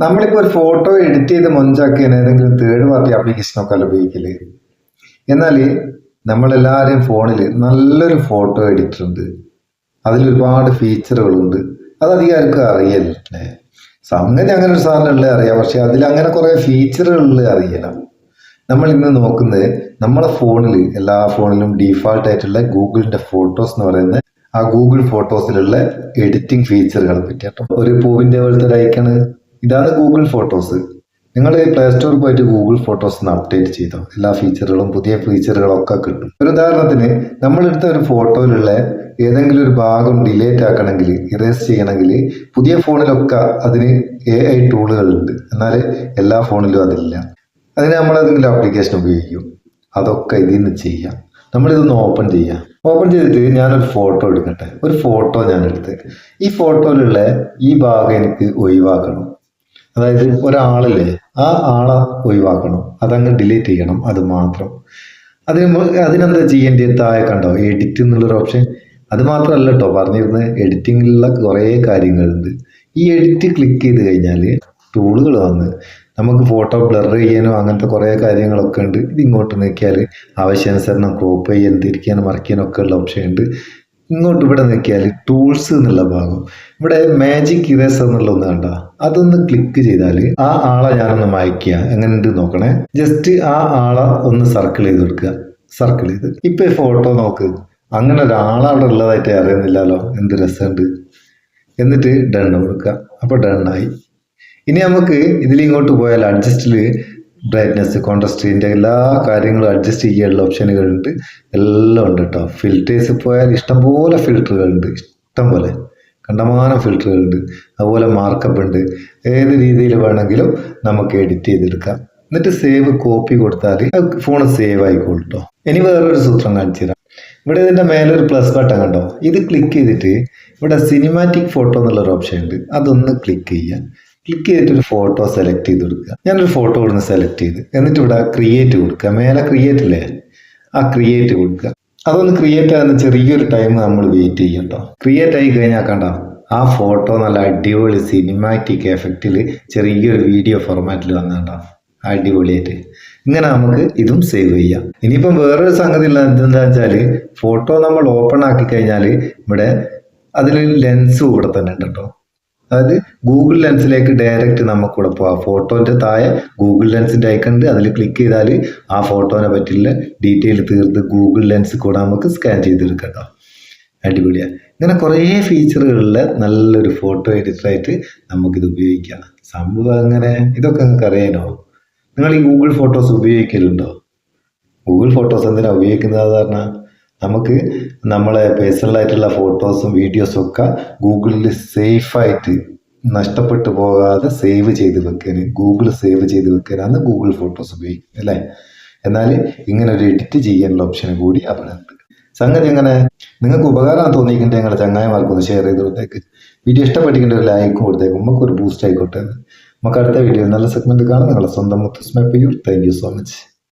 നമ്മളിപ്പോൾ ഒരു photo edit ചെയ്ത് മൊഞ്ചാക്കിയാണ് ഏതെങ്കിലും തേർഡ് പാർട്ടി ആപ്ലിക്കേഷനൊക്കെ അല്ല ഉപയോഗിക്കൽ. എന്നാൽ നമ്മളെല്ലാവരും ഫോണിൽ നല്ലൊരു ഫോട്ടോ എഡിറ്റർ ഉണ്ട്. അതിൽ ഒരുപാട് ഫീച്ചറുകളുണ്ട് അത് അധികാർക്കും അറിയില്ലേ സംഗതി അങ്ങനെ ഒരു സാധനം ഉള്ളേ അറിയാം. പക്ഷെ അതിൽ അങ്ങനെ കുറേ ഫീച്ചറുകളിൽ അറിയില്ല നമ്മൾ ഇന്ന് നോക്കുന്നത് നമ്മളെ ഫോണിൽ എല്ലാ ഫോണിലും ഡീഫാൾട്ട് ആയിട്ടുള്ള ഗൂഗിളിന്റെ ഫോട്ടോസ് എന്ന് പറയുന്ന ആ ഗൂഗിൾ ഫോട്ടോസിലുള്ള എഡിറ്റിംഗ് ഫീച്ചറുകളെ പറ്റി കേട്ടോ ഒരു പൂവിന്റെ പോലത്തെ ഒരു ഐക്കണ് ഇതാണ് ഗൂഗിൾ ഫോട്ടോസ് നിങ്ങൾ പ്ലേ സ്റ്റോറിൽ പോയിട്ട് ഗൂഗിൾ ഫോട്ടോസ് ഒന്ന് അപ്ഡേറ്റ് ചെയ്തോ? എല്ലാ ഫീച്ചറുകളും പുതിയ ഫീച്ചറുകളും ഒക്കെ കിട്ടും. ഒരു ഉദാഹരണത്തിന് നമ്മളെടുത്ത ഒരു ഫോട്ടോയിലുള്ള ഏതെങ്കിലും ഒരു ഭാഗം ഡിലേറ്റ് ആക്കണമെങ്കിൽ ഇറേസ് ചെയ്യണമെങ്കിൽ പുതിയ ഫോണിലൊക്കെ അതിന് എ ഐ ടൂളുകളുണ്ട് എന്നാൽ എല്ലാ ഫോണിലും അതില്ല. അതിന് നമ്മൾ ഏതെങ്കിലും ആപ്ലിക്കേഷൻ ഉപയോഗിക്കും. അതൊക്കെ ഇതിൽ നിന്ന് ചെയ്യാം. നമ്മളിതൊന്ന് ഓപ്പൺ ചെയ്യാം. ഓപ്പൺ ചെയ്തിട്ട് ഞാനൊരു ഫോട്ടോ എടുക്കട്ടെ. ഒരു ഫോട്ടോ ഞാൻ എടുത്ത് ഈ ഫോട്ടോയിലുള്ള ഈ ഭാഗം എനിക്ക് ഒഴിവാക്കണം. അതായത് ഒരാളില്ലേ ആ ആളെ ഒഴിവാക്കണം അതങ്ങ് ഡിലീറ്റ് ചെയ്യണം അത് മാത്രം. അതിന് അതിനെന്താ ചെയ്യേണ്ടത് താഴെ കണ്ടോ? എഡിറ്റ് എന്നുള്ളൊരു ഓപ്ഷൻ അത് മാത്രമല്ല കേട്ടോ പറഞ്ഞിരുന്ന എഡിറ്റിങ്ങിലുള്ള കുറേ കാര്യങ്ങളുണ്ട്. ഈ എഡിറ്റ് ക്ലിക്ക് ചെയ്ത് കഴിഞ്ഞാൽ ടൂളുകൾ വന്ന് നമുക്ക് ഫോട്ടോ ബ്ലർ ചെയ്യാനോ അങ്ങനത്തെ കുറേ കാര്യങ്ങളൊക്കെ ഉണ്ട്. ഇത് ഇങ്ങോട്ട് നോക്കിയാൽ ആവശ്യാനുസരണം ക്രോപ്പ് ചെയ്യാൻ തിരിക്കാനും മറിക്കാനും ഒക്കെ ഉള്ള ഓപ്ഷൻ ഉണ്ട്. ഇങ്ങോട്ട് ഇവിടെ നോക്കിയാൽ ടൂൾസ് എന്നുള്ള ഭാഗം. ഇവിടെ മാജിക് ഇറേസർ എന്നുള്ള ഒന്ന് കണ്ട? അതൊന്ന് ക്ലിക്ക് ചെയ്താൽ ആ ആളെ ഞാനൊന്ന് മായ്ക്കുക. എങ്ങനെ ഉണ്ട് നോക്കണേ? ജസ്റ്റ് ആ ആളെ ഒന്ന് സർക്കിൾ ചെയ്ത് കൊടുക്കുക. സർക്കിൾ ചെയ്ത്. ഇപ്പൊ ഫോട്ടോ നോക്ക്. അങ്ങനെ ഒരാളവിടെ ഉള്ളതായിട്ട് അറിയുന്നില്ലല്ലോ. എന്ത് രസമുണ്ട്. എന്നിട്ട് ഡൺ കൊടുക്കുക. അപ്പോൾ ഡണ്ണായി ഇനി നമുക്ക് ഇതിലിങ്ങോട്ട് പോയാൽ അഡ്ജസ്റ്റിൽ ബ്രൈറ്റ്നസ് കോൺട്രസ്റ്റിന്റെ എല്ലാ കാര്യങ്ങളും അഡ്ജസ്റ്റ് ചെയ്യാനുള്ള ഓപ്ഷനുകളുണ്ട് എല്ലാം ഉണ്ട് കേട്ടോ ഫിൽറ്റേഴ്സ് പോയാൽ ഇഷ്ടംപോലെ ഫിൽറ്ററുകളുണ്ട് ഇഷ്ടം പോലെ. കണ്ടമാനം ഫിൽറ്ററുകളുണ്ട് അതുപോലെ മാർക്കപ്പ് ഉണ്ട്. ഏത് രീതിയിൽ വേണമെങ്കിലും നമുക്ക് എഡിറ്റ് ചെയ്തെടുക്കാം. എന്നിട്ട് സേവ് കോപ്പി കൊടുത്താൽ ഫോൺ സേവ് ആയിക്കോളും കേട്ടോ ഇനി വേറൊരു സൂത്രം കാണിച്ചു തരാം. ഇവിടെ ഇതിന്റെ മേലെ ഒരു പ്ലസ് ബട്ടൺ കണ്ടോ? ഇത് ക്ലിക്ക് ചെയ്തിട്ട് ഇവിടെ സിനിമാറ്റിക് ഫോട്ടോ എന്നുള്ളൊരു ഓപ്ഷൻ ഉണ്ട്. അതൊന്ന് ക്ലിക്ക് ചെയ്യാം ക്ലിക്ക് ചെയ്തിട്ട് ഒരു ഫോട്ടോ സെലക്ട് ചെയ്ത് കൊടുക്കുക. ഞാനൊരു ഫോട്ടോ ഇവിടുന്ന് സെലക്ട് ചെയ്ത്. എന്നിട്ട് ഇവിടെ ക്രിയേറ്റ് കൊടുക്കുക. മേലെ ക്രിയേറ്റ് അല്ലേ ആ ക്രിയേറ്റ് കൊടുക്കുക. അതൊന്ന് ക്രിയേറ്റ് ആകുന്ന ചെറിയൊരു ടൈം നമ്മൾ വെയിറ്റ് ചെയ്യും കേട്ടോ. ക്രിയേറ്റ് ആയി കഴിഞ്ഞാൽ കണ്ട? ആ ഫോട്ടോ നല്ല അടിപൊളി സിനിമാറ്റിക് എഫക്റ്റിൽ ചെറിയൊരു വീഡിയോ ഫോർമാറ്റിൽ വന്നാണ്ടോ അടിപൊളിയായിട്ട്. ഇങ്ങനെ നമുക്ക് ഇതും സേവ് ചെയ്യാം. ഇനിയിപ്പം വേറൊരു സംഗതി ഉള്ള എന്താ വെച്ചാൽ ഫോട്ടോ നമ്മൾ ഓപ്പൺ ആക്കി കഴിഞ്ഞാൽ ഇവിടെ അതിൽ ലെൻസ് ഇവിടെ തന്നെ ഉണ്ട് കേട്ടോ. അതായത് ഗൂഗിൾ ലെൻസിലേക്ക് ഡയറക്റ്റ് നമുക്കിവിടെ പോകാം ഫോട്ടോന്റെ താഴെ ഗൂഗിൾ ലെൻസിന്റെ ഐക്കൺ ഉണ്ട്. അതിൽ ക്ലിക്ക് ചെയ്താൽ ആ ഫോട്ടോനെ പറ്റിയുള്ള ഡീറ്റെയിൽ തീർത്ത് ഗൂഗിൾ ലെൻസ് കൂടെ നമുക്ക് സ്കാൻ ചെയ്തെടുക്കാം അടിപൊളിയാണ് ഇങ്ങനെ കുറേ ഫീച്ചറുകളിൽ നല്ലൊരു ഫോട്ടോ എഡിറ്ററായിട്ട് നമുക്കിത് ഉപയോഗിക്കാം. സംഭവം അങ്ങനെ ഇതൊക്കെ നിങ്ങൾക്ക് അറിയാനോ? നിങ്ങൾ ഈ ഗൂഗിൾ ഫോട്ടോസ് ഉപയോഗിക്കലുണ്ടോ? ഗൂഗിൾ ഫോട്ടോസ് എന്തിനാണ് ഉപയോഗിക്കുന്നത് പറഞ്ഞാൽ നമുക്ക് നമ്മളെ പേഴ്സണലായിട്ടുള്ള ഫോട്ടോസും വീഡിയോസും ഒക്കെ ഗൂഗിളിൽ സേഫായിട്ട് നഷ്ടപ്പെട്ടു പോകാതെ സേവ് ചെയ്ത് വെക്കാൻ ഗൂഗിൾ സേവ് ചെയ്ത് വെക്കാനാണ് ഗൂഗിൾ ഫോട്ടോസ് ഉപയോഗിക്കുന്നത് അല്ലേ? എന്നാൽ ഇങ്ങനെ ഒരു എഡിറ്റ് ചെയ്യാനുള്ള ഓപ്ഷൻ കൂടി അവിടെ ഉണ്ട് സംഗതി എങ്ങനെ നിങ്ങൾക്ക് ഉപകാരം തോന്നിയിട്ടുണ്ട് ഞങ്ങളുടെ ചങ്ങായിമാർക്കൊന്ന് ഷെയർ ചെയ്ത് കൊടുത്തേക്ക്. വീഡിയോ ഇഷ്ടപ്പെട്ടിട്ടുണ്ട് ഒരു ലൈക്കും കൊടുത്തേക്ക്. നമുക്ക് ഒരു ബൂസ്റ്റ് ആയിക്കോട്ടെ. നമുക്ക് അടുത്ത വീഡിയോ നല്ല സെഗ്മെന്റ് കാണാം. നിങ്ങളുടെ സ്വന്തം മുത്തുസ്മ Payyur thank you so much